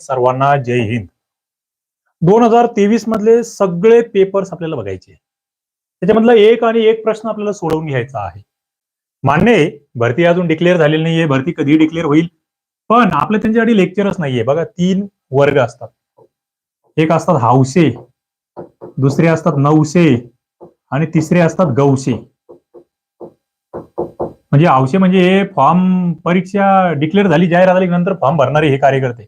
सर्वांना जय हिंद. दोन हजार तेवीस मधले सगळे पेपर्स आपल्याला बघायचे. त्याच्यामधला एक आणि एक प्रश्न आपल्याला सोडवून घ्यायचा आहे. मान्य आहे भरती अजून डिक्लेअर झालेली नाहीये भरती कधी डिक्लेअर होईल? पण आपलं त्यांच्यासाठी लेक्चरच नाहीये. बघा तीन वर्ग असतात. एक असतात हावसे दुसरे असतात नऊशे आणि तिसरे असतात गौशे म्हणजे आवशे म्हणजे हे फॉर्म परीक्षा डिक्लेअर झाली जाहीर झाली नंतर फॉर्म भरणारे हे कार्यकर्ते.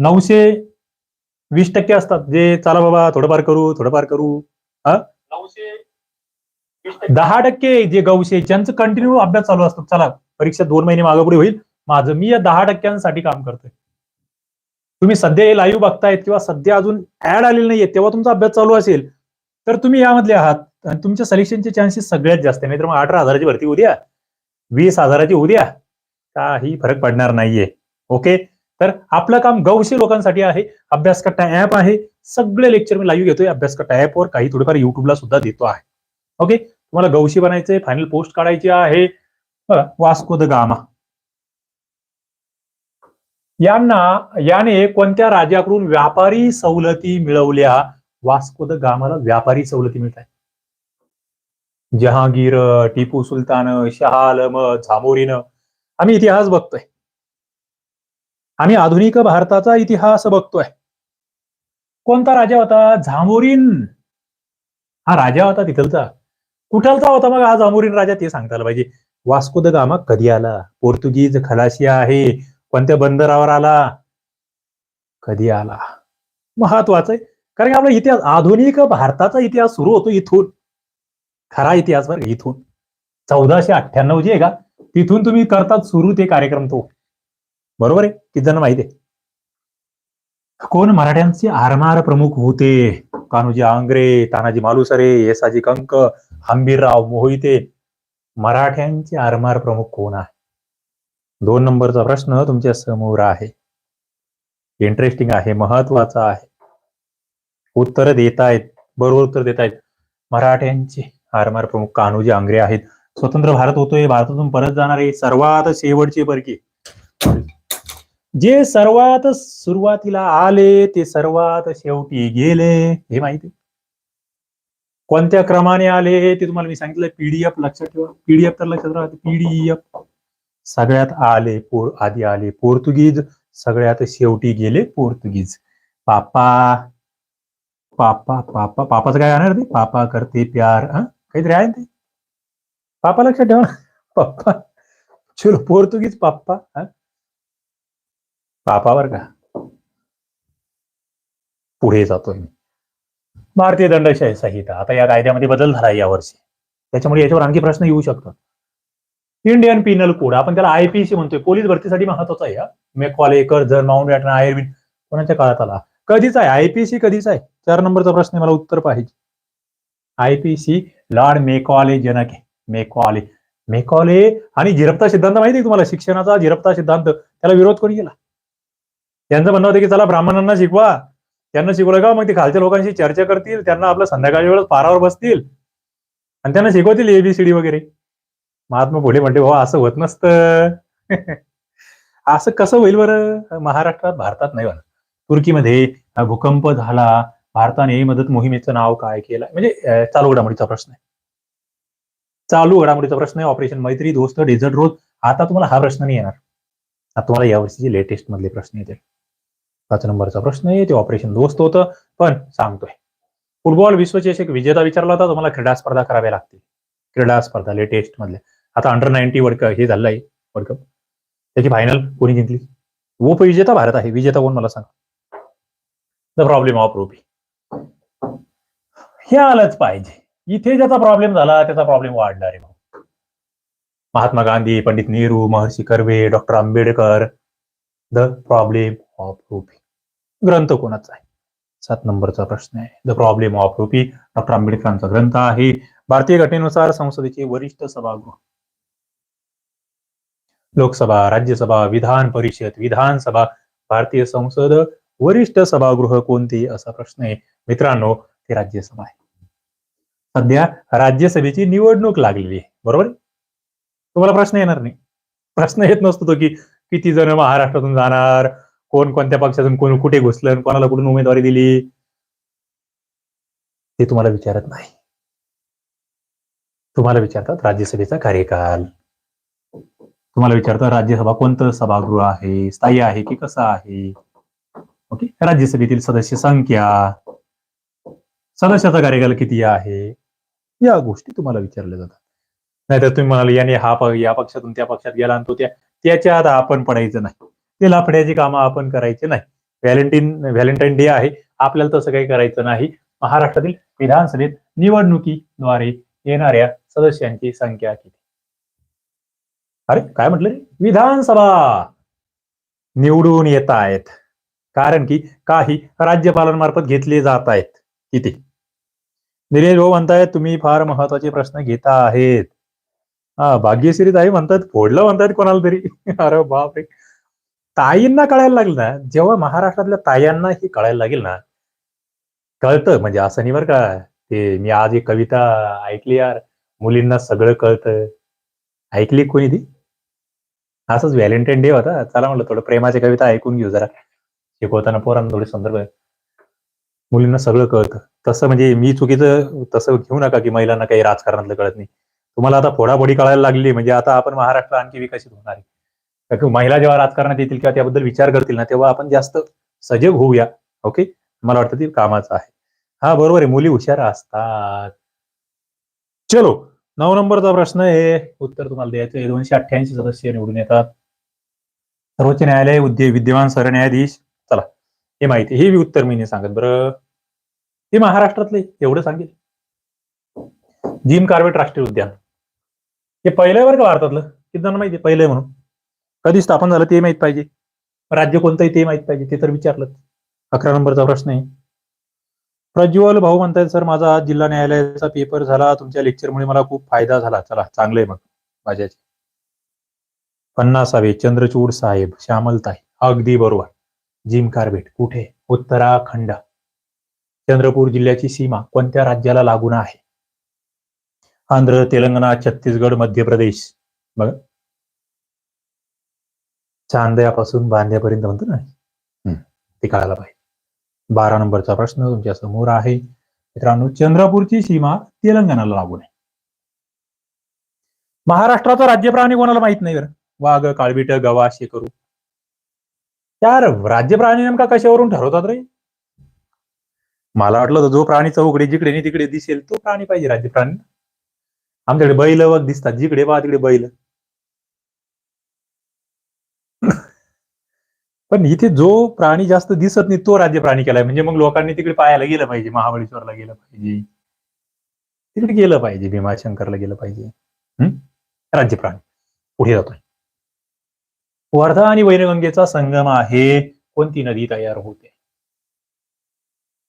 नऊशे वीस टक्के असतात. जे चला बाबा थोडंफार करू थोडंफार करू. हा? नऊशे दहा टक्के जे गौशे ज्यांचं कंटिन्यू अभ्यास चालू असतो. चला परीक्षा दोन महिने मागे पुढे होईल. माझं मी या दहा टक्क्यांसाठी काम करतोय. तुम्ही सध्या हे लाईव्ह बघतायत किंवा सध्या अजून ऍड आलेली नाहीये तेव्हा तुमचा अभ्यास चालू असेल तर तुम्ही यामधले आहात. आणि तुमच्या सिलेक्शनचे चान्सेस सगळ्यात जास्त आहे नाहीतर मग अठरा हजाराची भरती उद्या वीस हजाराची उद्या काही फरक पडणार नाहीये. ओके तर आपलं काम गौशी लोकांसाठी आहे. अभ्यासकट्टा ऍप आहे. सगळे लेक्चर मी लाईव्ह घेतोय. अभ्यासकट्टा ऍपवर काही थोडेफार युट्यूबला सुद्धा देतो आहे. ओके तुम्हाला गौशी बनायचंय फायनल पोस्ट काढायची आहे. Vasco da Gama. यांना याने कोणत्या राज्याकडून व्यापारी सवलती मिळवल्या? वास्को द गामाला व्यापारी सवलती मिळत आहे जहांगीर टिपू सुलतान शहा आलम झामोरीन. आम्ही इतिहास बघतोय. आम्ही आधुनिक भारताचा इतिहास बघतोय. कोणता राजा होता? झामोरीन. हा राजा होता तिथलचा. कुठलचा होता मग हा झामोरीन राजा? ते सांगता पाहिजे. वास्को द गामा कधी आला? पोर्तुगीज खलाशी आहे. कोणत्या बंदरावर आला? कधी आला? महत्वाचं आहे. कारण की आपला इतिहास आधुनिक भारताचा इतिहास सुरू होतो इथून. खरा इतिहास बरं इथून. चौदाशे अठ्ठ्याण्णव जे आहे का? तिथून तुम्ही करतात सुरू ते कार्यक्रम तो. बरोबर आहे? किती जण माहिती आहे? कोण? मराठ्यांचे आरमार प्रमुख होते. कान्होजी आंग्रे तानाजी मालुसरे येसाजी कंक हंबीरराव मोहिते. मराठ्यांचे आरमार प्रमुख कोण आहे? दोन नंबरचा प्रश्न तुमच्यासमोर आहे. इंटरेस्टिंग आहे महत्त्वाचा आहे. उत्तर देतायत बरोबर उत्तर देतायत. मराठ्यांचे आरमार प्रमुख कान्होजी आंग्रे आहेत. स्वतंत्र भारत होतोय भारतातून परत जाणारे सर्वात शेवटचे परकी. जे सर्वात सुरुवातीला आले ते सर्वात शेवटी गेले हे माहिती कोणत्या क्रमाने आले ते तुम्हाला मी सांगितलं पीडीएफ लक्षात ठेवा. पीडीएफ तर लक्षात राहते. पीडीएफ सगळ्यात आले पोर आधी आले पोर्तुगीज सगळ्यात शेवटी गेले पोर्तुगीज. पापा पापा पापा पापाचं काय आणणार ते? पापा करते प्यार हा? काहीतरी आहे ना ते? पापा लक्षात ठेवा. पप्पा चलो पोर्तुगीज पाप्पा हा? पापावर का? पुढे जातोय मी. भारतीय दंडशाही संहिता आता या कायद्यामध्ये बदल झाला यावर्षी. त्याच्यामुळे याच्यावर आणखी प्रश्न येऊ शकतात. इंडियन पिनल कोड आपण त्याला आयपीसी म्हणतोय. पोलीस भरतीसाठी महत्त्वाचा आहे हा. मेकवाले कर्जन माउंट बॅटन आयर्विन कोणाच्या काळात आला? कधीच आहे. आयपीसी कधीच आहे? चार नंबरचा प्रश्न मला उत्तर पाहिजे. आयपीसी लॉर्ड मेकॉले जनक मेकॉले मेकॉले आणि झिरप्ता सिद्धांत माहिती आहे तुम्हाला? शिक्षणाचा झिरप्ता सिद्धांत. त्याला विरोध कोणी केला? त्यांचं म्हणणं होतं की चला ब्राह्मणांना शिकवा. त्यांना शिकवलं का? मग ते खालच्या लोकांशी चर्चा करतील त्यांना आपलं संध्याकाळच्या वेळेस पारावर बसतील. आणि त्यांना शिकवतील एबीसीडी वगैरे. महात्मा फुले म्हणते बाबा असं होत नसतं. असं कसं होईल बरं? महाराष्ट्रात भारतात नाही बरं तुर्कीमध्ये भूकंप झाला. भारताने मदत मोहिमेचं नाव काय केलं? म्हणजे चालू घडामोडीचा प्रश्न आहे. चालू घडामोडीचा प्रश्न आहे. ऑपरेशन मैत्री दोस्त डेझर्ट रोज. आता तुम्हाला हा प्रश्न नाही येणार. आता तुम्हाला यावर्षीचे लेटेस्ट मधले प्रश्न येतील. पाच नंबरचा प्रश्न आहे. ते ऑपरेशन दोस्त होतं पण सांगतोय. फुटबॉल विश्वचषक विजेता विचारला होता तुम्हाला क्रीडा स्पर्धा कराव्या लागतील. क्रीडा स्पर्धा लेटेस्ट मधल्या. आता अंडर नाईन्टी वर्ल्ड कप हे झालं आहे वर्ल्ड कप त्याची फायनल कोणी जिंकली? उपविजेता भारत आहे. विजेता कोण मला सांगा? द प्रॉब्लेम ऑफ रुपी हे आलंच पाहिजे. इथे ज्याचा प्रॉब्लेम झाला त्याचा प्रॉब्लेम वाढला रे भाऊ. Mahatma Gandhi Pandit Nehru Maharshi Karve doctor Ambedkar. The problem of rupee ग्रंथ कोणाचा आहे? सात नंबरचा प्रश्न आहे. The problem of rupee doctor आंबेडकरांचा ग्रंथ आहे. भारतीय घटनेनुसार संसदेचे वरिष्ठ सभागृह. लोकसभा राज्यसभा विधान परिषद विधानसभा भारतीय संसद वरिष्ठ सभागृह कोणते असा प्रश्न आहे? मित्रांनो ते राज्यसभा आहे. सध्या राज्यसभेची निवडणूक लागलेली आहे. बरोबर तुम्हाला प्रश्न येणार नाही. प्रश्न येत नसतो तो की किती जण महाराष्ट्रातून जाणार कोण कोणत्या पक्षातून कोण कुठे घुसलं कोणाला कुठून उमेदवारी दिली? ते तुम्हाला विचारत नाही. तुम्हाला विचारतात राज्यसभेचा कार्यकाल. तुम्हाला विचारतात राज्यसभा कोणतं सभागृह आहे स्थायी आहे की कसं आहे? ओके? राज्यसभेतील सदस्य संख्या सदस्याचा कार्यकाल किती आहे? या गोष्टी तुम्हाला विचारल्या जातात. नाहीतर तुम्ही म्हणाल याने हा प- या पक्षातून त्या पक्षात गेला आणि तो त्या त्याच्यात आपण पडायचं नाही. ते लाफड्याची कामं आपण करायचे नाही. व्हॅलेंटाईन व्हॅलेंटाईन डे आहे. आपल्याला तसं काही करायचं नाही. महाराष्ट्रातील विधानसभेत निवडणुकीद्वारे येणाऱ्या सदस्यांची संख्या किती? अरे काय म्हटलं रे? विधानसभा! निवडून येत आहेत कारण की काही राज्यपालांमार्फत घेतले जात आहेत किती? निलेश भाऊ म्हणतायत तुम्ही फार महत्त्वाचे प्रश्न घेता आहेत. हा भाग्यश्रीत आहे म्हणतात फोडलं म्हणतात कोणाला तरी. अरे बापरे! ताईंना कळायला लागलं ना जेव्हा महाराष्ट्रातल्या तायांना हे कळायला लागेल ना कळतं. म्हणजे असं नाही बरं का ते मी आज एक कविता ऐकली यार मुलींना सगळं कळतं. ऐकली कोणी ती? असंच व्हॅलेंटाईन डे होता. चला म्हटलं थोडं प्रेमाची कविता ऐकून घेऊ जरा. शिकवताना पोरांना थोडे संदर्भ. मुलींना सगळं कळतं. तसं म्हणजे मी चुकीचं तसं घेऊ नका की महिलांना काही राजकारणातलं कळत नाही. तुम्हाला आता फोडाफोडी कळायला लागली. म्हणजे आता आपण महाराष्ट्र आणखी विकसित होणार आहे. महिला जेव्हा राजकारणात येतील किंवा त्याबद्दल विचार करतील ना तेव्हा आपण जास्त सजग होऊया. ओके मला वाटतं ते कामाचं आहे. हा बरोबर आहे. मुली हुशार असतात. चलो नऊ नंबरचा प्रश्न आहे. उत्तर तुम्हाला द्यायचं आहे. दोनशे अठ्ठ्याऐंशी सदस्य निवडून येतात. सर्वोच्च न्यायालय उद्य विद्यमान सरन्यायाधीश. चला हे माहिती हे उत्तर मी नाही सांगत बरं. हे महाराष्ट्रातले एवढं सांगेल. जिम कार्बेट राष्ट्रीय उद्यान. हे पहिलं वर्ग भारतातलं? किती जण माहिती पहिलं म्हणून. कधी स्थापन झालं ते माहीत पाहिजे. राज्य कोणतंही ते माहीत पाहिजे ते तर विचारलं. अकरा नंबरचा प्रश्न आहे. प्रज्वल भाऊ म्हणतायत सर माझा आज जिल्हा न्यायालयाचा पेपर झाला. तुमच्या लेक्चरमुळे मला खूप फायदा झाला. चला चांगले मग माझ्याचे पन्नासावे चंद्रचूड साहेब श्यामलताई अगदी बरोबर. जिम कार्बेट कुठे? उत्तराखंड. चंद्रपूर जिल्ह्याची सीमा कोणत्या राज्याला लागून आहे? आंध्र तेलंगणा छत्तीसगड मध्य प्रदेश. बघा चांद्यापासून बांद्यापर्यंत म्हणतो ना. ते कळायला पाहिजे. बारा नंबरचा प्रश्न तुमच्यासमोर आहे. मित्रांनो चंद्रपूरची सीमा तेलंगणाला लागून आहे महाराष्ट्राचा राज्य प्राणी कोणाला माहीत नाही बरं? वाघ काळविट गवा शेकरू. यार राज्य प्राणी नेमका कशावरून ठरवतात रे? मला वाटलं जो प्राणी चौकडे जिकडे तिकडे दिसेल तो प्राणी पाहिजे राज्य प्राणी आमच्याकडे बैल वग दिसतात जिकडे पहा तिकडे बैल. पण इथे जो प्राणी जास्त दिसत नाही तो राज्य प्राणी केलाय. म्हणजे मग लोकांनी तिकडे पाहायला गेलं पाहिजे महाबळेश्वरला गेलं पाहिजे. तिकडे गेलं पाहिजे भीमाशंकरला गेलं पाहिजे. हम्म? राज्य प्राणी. पुढे जातोय. वर्धा आणि वैनगंगेचा संगम आहे. कोणती नदी तयार होते?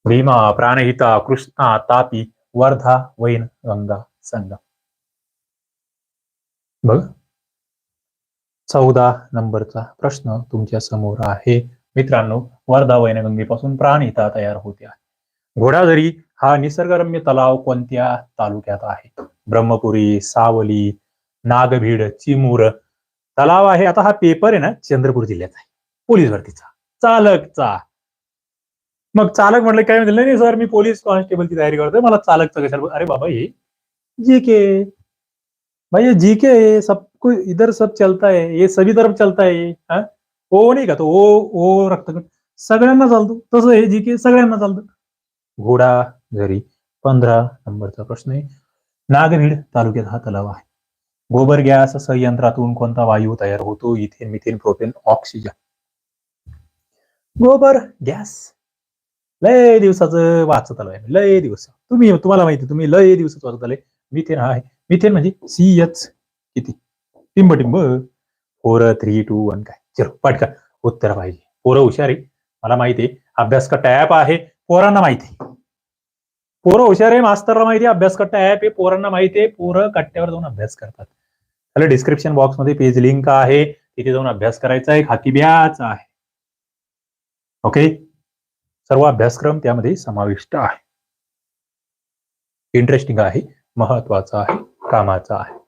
भीमा प्राणहिता कृष्णा तापी वर्धा वैनगंगा संगम. बघ. चौदा नंबरचा प्रश्न तुमच्यासमोर आहे. मित्रांनो वर्धा वैनगंगेपासून प्राणहिता तयार होते आहे. घोडाझरी हा निसर्गरम्य तलाव कोणत्या तालुक्यात आहे? ब्रह्मपुरी सावली नागभीड चिमूर. तलाव आहे आता हा पेपर आहे ना चंद्रपूर जिल्ह्याचा आहे. पोलीस भरतीचा चालकचा. मग चालक म्हटलं काय म्हणलं नाही सर मी पोलीस कॉन्स्टेबलची तयारी करतोय मला चालकचं कशाला अरे बाबा हे जी के भाई जी के सब सबको इधर सब चलता है ये सभी तरफ चलता है हा? ओ नाही का तो ओ ओ रक्तगट सगळ्यांना चालतो तसं हे जी के सगळ्यांना चालतं घोडा घरी पंधरा नंबरचा प्रश्न आहे. नागभीड तालुक्यात हा तलाव आहे. गोबर गॅस संयंत्रातून कोणता वायू तयार होतो? Ethane methane propane oxygen. गोबर गॅस. लय दिवसाचं वाचत आलोय आहे लय दिवस. तुम्ही तुम्हाला माहिती तुम्ही लय दिवसाचं वाचत आले मिथेन हा आहे. मिथेन म्हणजे सी एच किती? टिंबटिंब. फोर थ्री टू वन काय? चलो पटका उत्तर पाहिजे. पोरं हुशार आहे. मला माहिती आहे अभ्यास का टॅप आहे. पोरांना माहिती पोरं हुशार आहे मास्तरला माहिती आहे अभ्यास कट्टा ऍप आहे. पोरांना माहिती आहे पोरं कट्ट्यावर जाऊन अभ्यास करतात. त्याला डिस्क्रिप्शन बॉक्समध्ये पेज लिंक आहे. तिथे जाऊन अभ्यास करायचा आहे. खाकी ब्याच आहे. ओके सर्व अभ्यासक्रम त्यामध्ये समाविष्ट आहे. इंटरेस्टिंग आहे. महत्त्वाचा आहे. कामाचा आहे.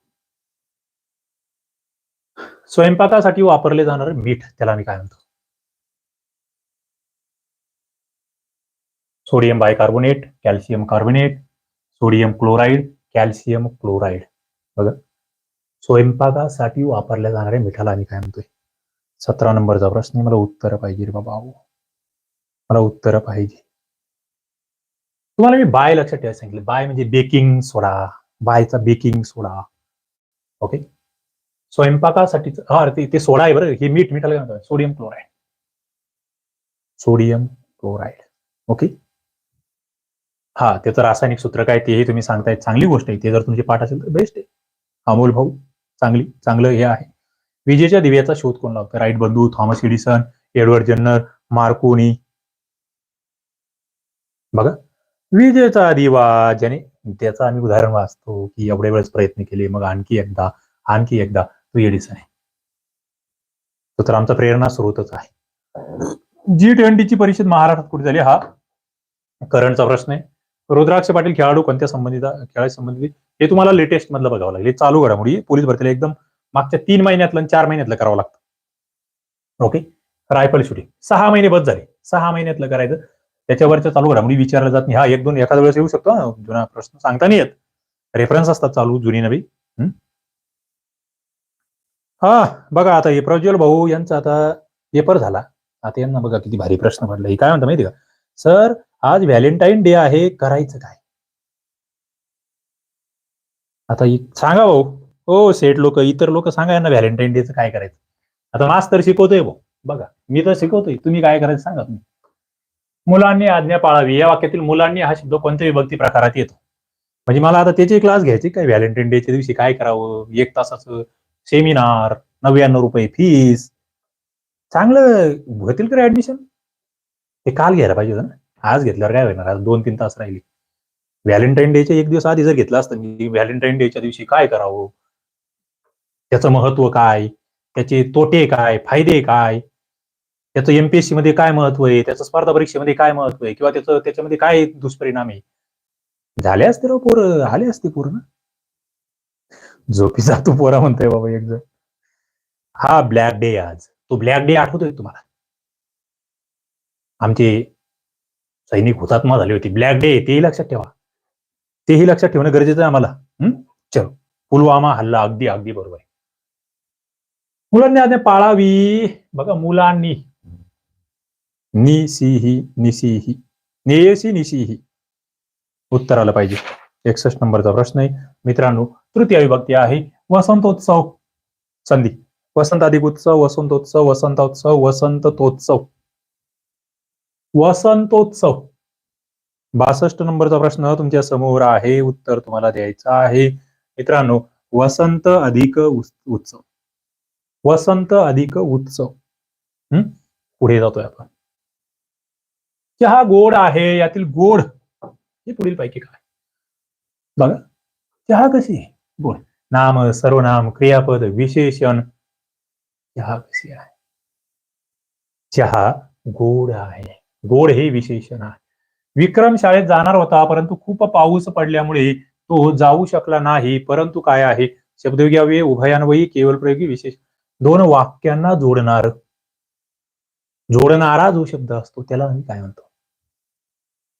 स्वयंपाकासाठी वापरले जाणारे मीठ त्याला मी काय म्हणतो? Sodium bicarbonate calcium carbonate sodium chloride calcium chloride. बघा. स्वयंपाकासाठी वापरल्या जाणाऱ्या मिठाला आम्ही काय म्हणतोय? सतरा नंबरचा प्रश्न मला उत्तर पाहिजे रे बाबा मला उत्तर पाहिजे. तुम्हाला मी बाय लक्षात ठेवायला सांगितले. बाय म्हणजे बेकिंग सोडा. बायचा बेकिंग सोडा. ओके? स्वयंपाकासाठीच हा ते ते सोडा आहे बरं. हे मीठ मिठाला काय म्हणतात sodium chloride. Sodium chloride. Okay? हा त्याचं रासायनिक सूत्र काय तेही तुम्ही सांगताय. चांगली गोष्ट आहे. ते जर तुमचे पाठ असेल तर बेस्ट आहे. अमोल भाऊ चांगली चांगलं हे आहे. विजेच्या दिव्याचा शोध कोण लावतो? राईट बंधू Thomas Edison Edward Jenner Marconi. बघा. विजेचा दिवा ज्याने त्याचं आम्ही उदाहरण वाचतो की एवढे वेळेस प्रयत्न केले. मग आणखी एकदा आणखी एकदा. तू एडिसन आहे. तो तर आमचा प्रेरणा स्रोतच आहे. जी ट्वेंटीची परिषद महाराष्ट्रात कुठे झाली? हा करंटचा प्रश्न आहे. रुद्राक्ष पाटील खेळाडू कोणत्या संबंधित खेळाशी संबंधित हे तुम्हाला लेटेस्ट मधलं बघावं लागेल. हे चालू घडामोडी पोलीस भरतीला एकदम मागच्या तीन महिन्यातलं आणि चार महिन्यातलं करावं लागतं. ओके रायफल शूटिंग सहा महिने बस झाले. सहा महिन्यातलं करायचं. त्याच्यावरच्या चालू घडामोडी विचारला जात नाही. हा एक दोन एखाद्या वेळेस येऊ शकतो जुना प्रश्न सांगता नाही येत. रेफरन्स असतात चालू जुनी नवी. हा बघा आता हे प्रज्वल भाऊ यांचा आता पेपर झाला. आता यांना बघा किती भारी प्रश्न पडला. हे काय म्हणतो माहिती का? सर आज व्हॅलेंटाईन डे आहे करायचं काय? आता सांगा भाऊ. हो सेठ लोक इतर लोक सांगा यांना व्हॅलेंटाईन डेचं काय करायचं. आता मास्तर शिकवतोय भाऊ. बघा मी तर शिकवतोय. तुम्ही काय करायचं सांगा तुम्ही. मुलांनी आज्ञा पाळावी. या वाक्यातील मुलांनी हा शब्द कोणत्या विभक्ती प्रकारात येतो. म्हणजे मला आता त्याचे क्लास घ्यायचे काय? व्हॅलेंटाईन डेच्या दिवशी काय करावं? एक तासाचं सेमिनार नव्याण्णव रुपये फीस चांगलं होतील का ऍडमिशन ते काल घ्यायला पाहिजे होतं ना. आज घेतल्यावर काय होणार? आज दोन तीन तास राहिली. व्हॅलेंटाईन डेच्या एक दिवस आधी जर घेतलं असतं मी व्हॅलेंटाईन डेच्या दिवशी काय करावं? त्याचं महत्त्व काय? त्याचे तोटे काय? फायदे काय? त्याचं एमपीएससी मध्ये काय महत्त्व आहे? त्याचं स्पर्धा परीक्षेमध्ये काय महत्त्व आहे? किंवा त्याचं त्याच्यामध्ये काय दुष्परिणाम आहे? झाले असते राव पोरं आले असते पूर्ण. झोपी जातो पोरा म्हणतोय बाबा एक जण. हा ब्लॅक डे आज. तो ब्लॅक डे आठवतोय तुम्हाला? आमचे सैनिक हुतात्मा झाले होते. ब्लॅक डे तेही लक्षात ठेवा. तेही लक्षात ठेवणं गरजेचं आहे आम्हाला. हं? चलो पुलवामा हल्ला अगदी अगदी बरोबर आहे. मुलांनी आज्ञा पाळावी. बघा मुलांनी. निसिही निसी नेयसी निसिही. उत्तर आलं पाहिजे. एकसष्ट नंबरचा प्रश्न आहे. मित्रांनो तृतीय विभक्ती आहे. वसंतोत्सव. संधी. वसंत अधिक उत्सव वसंतोत्सव वसंतोत्सव वसंतोत्सव वसंतोत्सव. बासष्ट नंबरचा प्रश्न तुमच्यासमोर आहे. उत्तर तुम्हाला द्यायचं आहे. मित्रांनो वसंत अधिक उत्सव. वसंत अधिक उत्सव. हम्म पुढे जातोय आपण. चहा गोड आहे. यातील गोड हे पुढील पैकी काय? बघा चहा कशी आहे? गोड नाम सर्वनाम क्रियापद विशेषण. चहा कशी आहे? चहा गोड आहे. गोड हे विशेषण आहे. विक्रम शाळेत जाणार होता परंतु खूप पाऊस पडल्यामुळे तो जाऊ शकला नाही. परंतु काय आहे? शब्दव्यव्ये उभयान्वयी केवळ प्रयोगी विशेष. दोन वाक्यांना जोडणार. जोडणारा जो शब्द असतो त्याला आम्ही काय म्हणतो?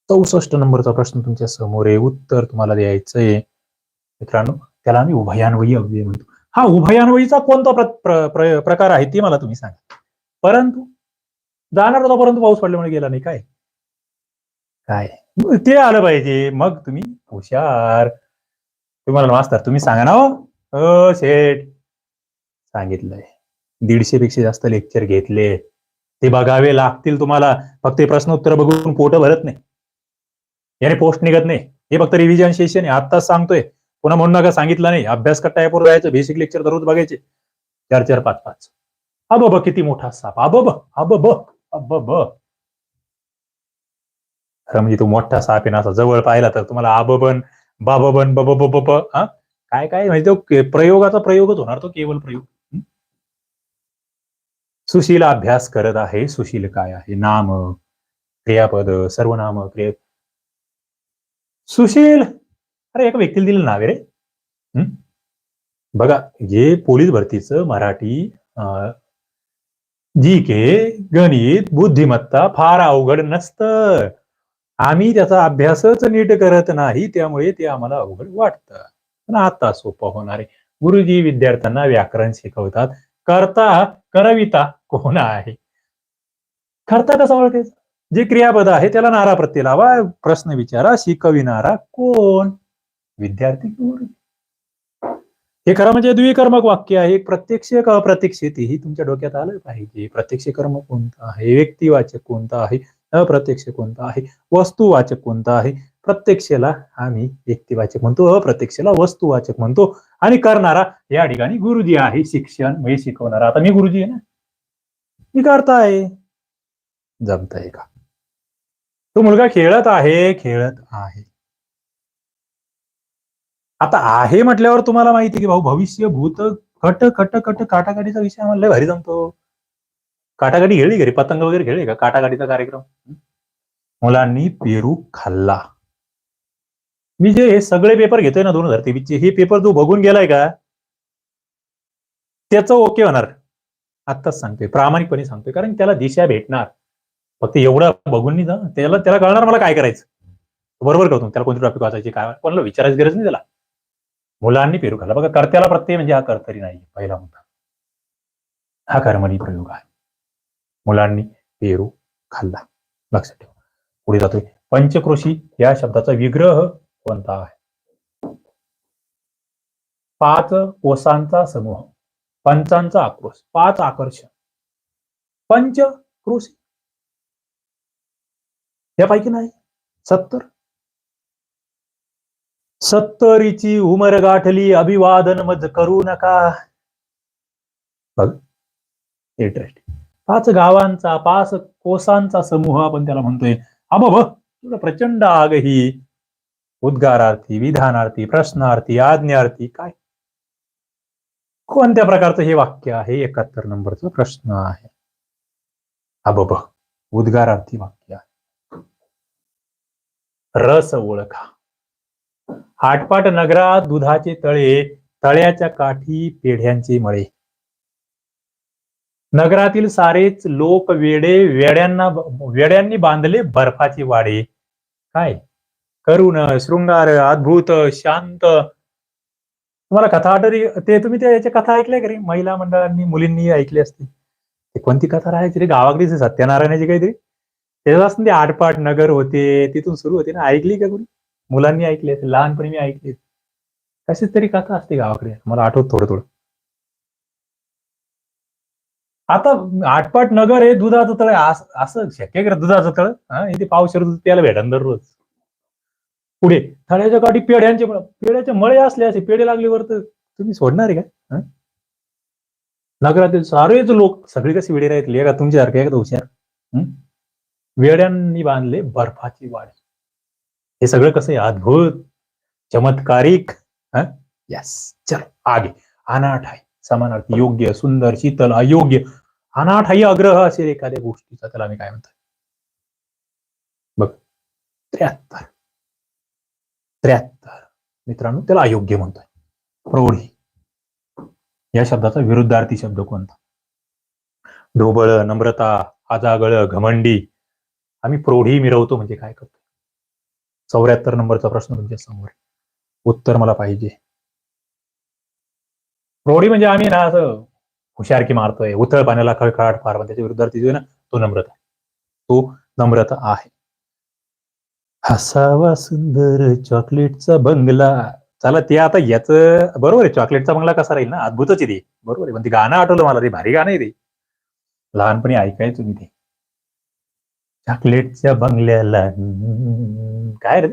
चौसष्ट नंबरचा प्रश्न तुमच्यासमोर आहे. उत्तर तुम्हाला द्यायचंय मित्रांनो त्याला आम्ही उभयान्वयी अव्यय म्हणतो. हा उभयान्वयीचा कोणता प्र- प्र- प्र- प्रकार आहे ते मला तुम्ही सांगा. परंतु जाणार होता परंतु पाऊस पडल्यामुळे गेला नाही. काय? काय? ते आलं पाहिजे. मग तुम्ही हुशार. तुम्हाला मास्तर तुम्ही सांगा ना हो. शेठ. सांगितलंय. दीडशे पेक्षा जास्त लेक्चर घेतले. ते बघावे लागतील तुम्हाला. फक्त प्रश्न उत्तर बघून पोट भरत नाही. याने पोस्ट निघत नाही. हे फक्त रिव्हिजन सेशन आहे. आत्ताच सांगतोय. पुन्हा म्हणून नका सांगितलं नाही. अभ्यास करता यापूर्वी जायचं. बेसिक लेक्चर दररोज बघायचे. चार चार पाच पाच. अब ब किती मोठा साप. अब ब अब ब अब ब खरं म्हणजे तो मोठा साप आहे ना असा जवळ पाहिला तर तुम्हाला आबबन बाबबन बब ब ब हा? काय काय? म्हणजे तो प्रयोगाचा प्रयोगच होणार. तो केवळ प्रयोग. सुशील अभ्यास करत आहे. सुशील काय आहे? नाम क्रियापद सर्वनाम क्रिया सुशील! अरे एका व्यक्तीला दिलं नाव रे. बघा हे पोलीस भरतीचं मराठी जी के गणित बुद्धिमत्ता फार अवघड नसतं. आम्ही त्याचा अभ्यासच नीट करत नाही त्यामुळे ते आम्हाला अवघड वाटतं. पण आता सोपं होणार आहे. गुरुजी विद्यार्थ्यांना व्याकरण शिकवतात. करता करविता कोण आहे? करता कसा ओळखायचा? जे क्रियापद आहे त्याला नारा प्रत्यय लावा. प्रश्न विचारा. शिकविणारा कोण? विद्यार्थी हे खरं म्हणजे द्विकर्मक वाक्य आहे. एक प्रत्यक्ष एक अप्रत्यक्षित ही तुमच्या डोक्यात आलं पाहिजे. प्रत्यक्ष कर्म कोणतं आहे? व्यक्तिवाचक कोणतं आहे? अप्रत्यक्ष कोणतं आहे? वस्तुवाचक कोणतं आहे? प्रत्यक्षला आम्ही व्यक्तिवाचक म्हणतो. अप्रत्यक्षला वस्तुवाचक म्हणतो. आणि करणारा या ठिकाणी गुरुजी आहे. शिक्षण म्हणजे शिकवणारा. आता मी गुरुजी आहे ना? मी करताय. आहे आहे का? तो मुलगा खेळत आहे खेळत आहे. आता आहे म्हटल्यावर तुम्हाला माहिती की भाऊ भविष्य भूत खट खट खट काटाकाटीचा विषय आम्हाला भारी जमतो. काटाकाटी खेळली घरी? पतंग वगैरे खेळली का? काटाकाटीचा कार्यक्रम? मुलांनी पेरू खाल्ला. मी जे हे सगळे पेपर घेतोय ना दोन हजार तेवीसचे हे पेपर जो बघून गेलाय का? त्याचं ओके होणार. आत्ताच सांगतोय प्रामाणिकपणे सांगतोय कारण त्याला दिशा भेटणार. फक्त एवढं बघून नाही जा. त्याला त्याला कळणार मला काय करायचं. बरोबर करतो त्याला कोणती टॉपिक वाचायची? काय कोणाला विचारायची गरज नाही त्याला. मुलांनी पेरू खाल्ला बघा कर्त्याला प्रत्यय म्हणजे हा कर्तरी नाही. पहिला मुद्दा. हा कर्मणी प्रयोग आहे. मुलांनी पेरू खाल्ला. लक्षात ठेवा. पुढे जातोय. पंचकृषी या शब्दाचा विग्रह कोणता आहे? पाच कोसांचा समूह. पंचांचा आक्रोश. पाच आकर्षण. पंचकृषी यापैकी नाही. सत्तर. सत्तरीची उमर गाठली अभिवादन मज करू नका. बघ इंटरेस्ट पाच गावांचा पाच कोसांचा समूह आपण त्याला म्हणतोय. अबब तुला प्रचंड आग ही उद्गारार्थी विधानार्थी प्रश्नार्थी आज्ञार्थी काय? कोणत्या प्रकारचं हे वाक्य आहे? एकाहत्तर नंबरचा प्रश्न आहे. अबब उद्गारार्थी वाक्य. रस ओळखा. आटपाट नगरात दुधाचे तळे तळ्याच्या काठी पेढ्यांचे मळे. नगरातील सारेच लोक वेडे वेड्यांना वेड्यांनी बांधले बर्फाचे वाडे. काय? करुण शृंगार अद्भुत शांत. तुम्हाला कथा आठवली ते तुम्ही त्या याच्या कथा ऐकल्या का रे? महिला मंडळांनी मुलींनी ऐकली असते. ते कोणती कथा राहायची रे? गावाकडे सत्यनारायणाची काहीतरी? तेव्हापासून ते आठपाठ नगर होते तिथून सुरू होते ना. ऐकली का कोणी? मुलांनी ऐकली असेल लहानपणी मी ऐकली. कशीच तरी कथा असते गावाकडे. मला आठवत थोडं थोडं. आता आठपाट नगर हे दुधाचं तळ असं- शक्य आहे दुधाचं तळ इथे पावशर दूध भेटन दररोज. पुढे थळ्याच्या काठी पेढ्यांचे पेढ्याचे मळे असले असे पेढे लागल्यावर तर तुम्ही सोडणार आहे का? नगरातील सारेच लोक सगळे कसे वेडे राहतील का तुमच्यासारखे का हुशार. वेड्यांनी बांधले बर्फाची वाडी. हे सगळं कसं आहे? अद्भुत चमत्कारिक यस चलो. आगे. अनाठ आहे समानार्थी. योग्य सुंदर शीतल अयोग्य. अनाठ ही आग्रह असेल एखाद्या गोष्टीचा त्याला मी काय म्हणतो? बघ. त्र्याहत्तर. त्र्याहत्तर. मित्रांनो त्याला अयोग्य म्हणतोय. प्रौढी. या शब्दाचा विरुद्धार्थी शब्द कोणता? ढोबळ नम्रता आजागळ घमंडी. आम्ही प्रौढी मिरवतो म्हणजे काय करतो? चौऱ्याहत्तर नंबरचा प्रश्न तुमच्यासमोर. उत्तर मला पाहिजे. प्रौढी म्हणजे आम्ही ना असं हुशारकी मारतोय उथळ पाण्याला खळखळाट फार पण त्याच्या विरुद्धार्थी जो आहे ना तो नम्रता तो नम्रता आहे. हसावा सुंदर चॉकलेटचा बंगला. चला ते आता याच बरोबर आहे चॉकलेटचा बंगला कसा राहील ना? अद्भुतच आहे ते. बरोबर आहे पण ते गाणं आठवलं मला ते भारी गाणं आहे ते. लहानपणी ऐकायचो मी ते. चॉकलेटच्या बंगल्याला काय रे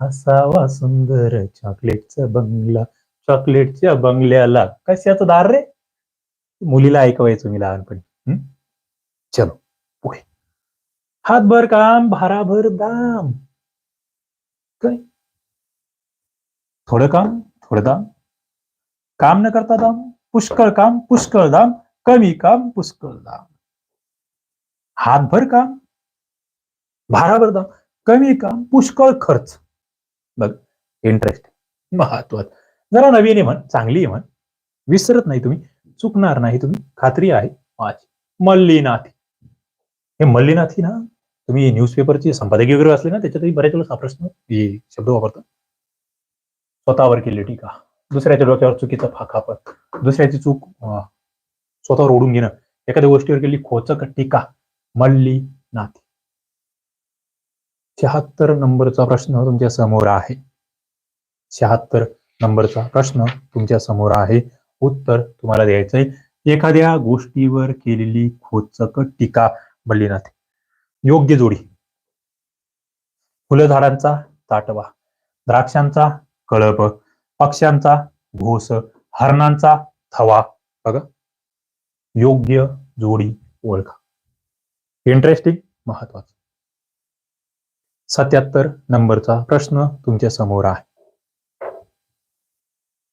हसावा सुंदर चॉकलेटचा बंगला चॉकलेटच्या बंगल्याला कशाचं दार रे मुलीला ऐकवायचो मी लहानपणी चलो पुढे हातभर काम भाराभर दाम काय थोडं काम थोडं दाम काम न करता दाम पुष्कळ काम पुष्कळ दाम कमी काम पुष्कळ दाम हातभर काम भाराभरदा कमी काम पुष्कळ खर्च. बघ इंटरेस्ट महत्वाचं. जरा नवीन आहे म्हण चांगली आहे म्हण. विसरत नाही तुम्ही चुकणार नाही तुम्ही खात्री आहे माझी. मल्लीनाथी. हे मल्लीनाथी ना तुम्ही न्यूजपेपरची संपादकीय वगैरे असले ना त्याच्यातही बऱ्याच वेळेस हा प्रश्न हे शब्द वापरतात स्वतःवर केली टीका. दुसऱ्याच्या डोक्यावर चुकीचा फाकापत दुसऱ्याची चूक स्वतःवर ओढून घेणं. एखाद्या गोष्टीवर केली खोचक टीका. मल्ली नाथी शहात्तर नंबरचा प्रश्न तुमच्यासमोर आहे. शहात्तर नंबरचा प्रश्न तुमच्यासमोर आहे. उत्तर तुम्हाला द्यायचंय एखाद्या गोष्टीवर केलेली खोचक टीका बल्लीनाथ. योग्य जोडी. फुलझाडांचा ताटवा. द्राक्षांचा कळप. पक्ष्यांचा घोस. हरणांचा थवा. बघा. योग्य जोडी ओळखा. इंटरेस्टिंग महत्वाचं. सत्याहत्तर नंबरचा प्रश्न तुमच्यासमोर आहे.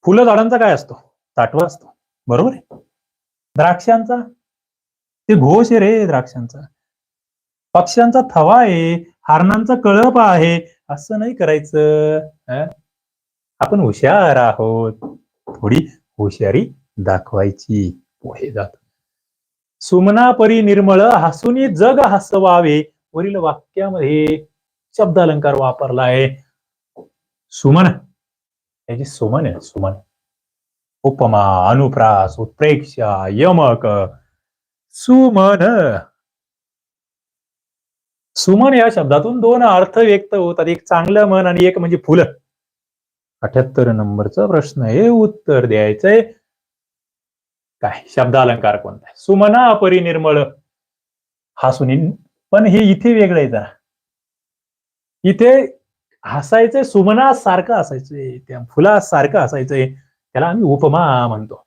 फुलं झाडांचा काय असतो? ताटवा असतो. बरोबर आहे? द्राक्षांचा? ते घोष आहे रे द्राक्षांचा. पक्ष्यांचा थवा आहे हरणांचा कळप आहे. असं नाही करायचं. आपण हुशार आहोत. थोडी हुशारी दाखवायची. पुढे जात. सुमना परी निर्मळ हसुनी जग हसवावे. वरील वाक्यामध्ये शब्द अलंकार वापरला आहे. सुमन. याची सुमन आहे सुमन. उपमा अनुप्रास उत्प्रेक्षा यमक. सुमन. सुमन या शब्दातून दोन अर्थ व्यक्त होतात. एक चांगलं मन आणि एक म्हणजे फुलं. अठ्याहत्तर नंबरचा प्रश्न आहे. उत्तर द्यायचंय. काय? शब्दालंकार कोणता सुमना परिनिर्मळ. हा सुनील पण हे इथे वेगळं आहे जरा. इथे हसायचंय सुमना सारखं असायचंय त्या फुला सारखं असायचंय त्याला आम्ही उपमा म्हणतो.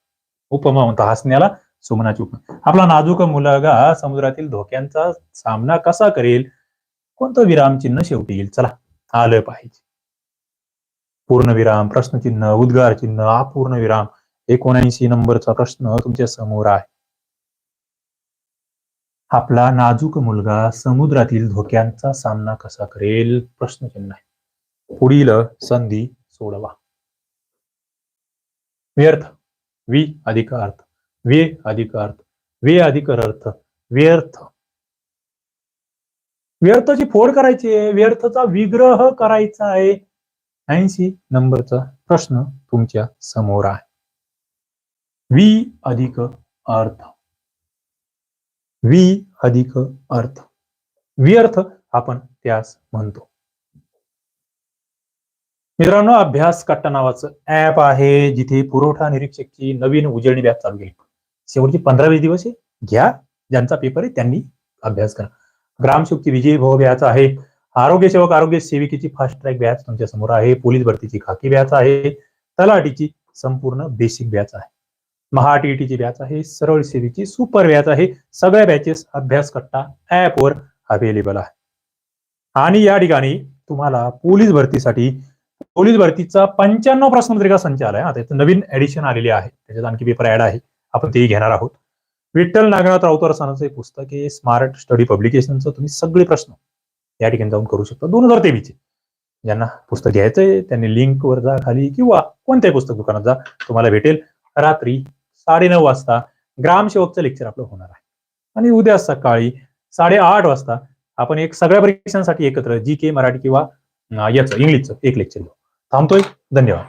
उपमा म्हणतो. हसण्याला सुमनाची उपमा. आपला नाजूक मुलगा समुद्रातील धोक्यांचा सामना कसा करेल? कोणतं विरामचिन्ह शेवटी येईल? चला आलं पाहिजे. पूर्णविराम प्रश्नचिन्ह उद्गार चिन्ह अपूर्ण विराम. एकोणऐंशी नंबरचा प्रश्न तुमच्यासमोर आहे. आपला नाजूक मुलगा समुद्रातील धोक्यांचा सामना कसा करेल? प्रश्नचिन्ह आहे. पुढील संधी सोडवा. व्यर्थ. वि अधिक अर्थ वे अधिक अर्थ वे अधिक अर्थ व्यर्थ. व्यर्थची फोड करायची आहे. व्यर्थचा विग्रह करायचा आहे. ऐंशी नंबरचा प्रश्न तुमच्यासमोर आहे. वि अधिक अर्थ वि अधिक अर्थ. व्यर्थ आपण त्यास म्हणतो. मित्रांनो अभ्यास कट्टा नावाचं ऍप आहे जिथे पुरवठा निरीक्षकची नवीन उजळणी बॅच चालू केली. शेवटचे पंधरा वीस दिवस आहे. घ्या ज्यांचा पेपर आहे त्यांनी अभ्यास करा. ग्रामशक्ती विजयी भाऊ बॅच आहे. आरोग्य सेवक आरोग्य सेविकेची फास्ट ट्रॅक बॅच तुमच्यासमोर आहे. पोलीस भरतीची खाकी बॅच आहे. तलाठीची संपूर्ण बेसिक बॅच आहे. महा ची बॅच आहे सरळ सेवेची सुपर बॅच आहे. सगळ्या बॅचेस अभ्यास कट्टा ऍपवर अवेलेबल आहे. आणि या ठिकाणी तुम्हाला पोलीस भरतीसाठी पोलीस भरतीचा पंच्याण्णव प्रश्नपत्रिका संच आलाय त्याचं नवीन एडिशन आलेली आहे. त्याच्यात आणखी पेपर ऍड आहे. आपण तेही घेणार आहोत. विठ्ठल नागनाथ राऊतर सणाचं एक पुस्तक आहे स्मार्ट स्टडी पब्लिकेशनचं तुम्ही सगळे प्रश्न या ठिकाणी जाऊन करू शकता. दोन हजार तेवीसचे. ज्यांना पुस्तक घ्यायचंय त्यांनी लिंक वर जा खाली किंवा कोणत्याही पुस्तक दुकानात जा. तुम्हाला भेटेल. रात्री साडेनऊ वाजता ग्रामसेवकचं लेक्चर आपलं होणार आहे. आणि उद्या सकाळी साडेआठ वाजता आपण एक सगळ्या परीक्षांसाठी एकत्र जी के मराठी किंवा याचं इंग्लिशचं एक लेक्चर घेऊ. थांबतोय. धन्यवाद.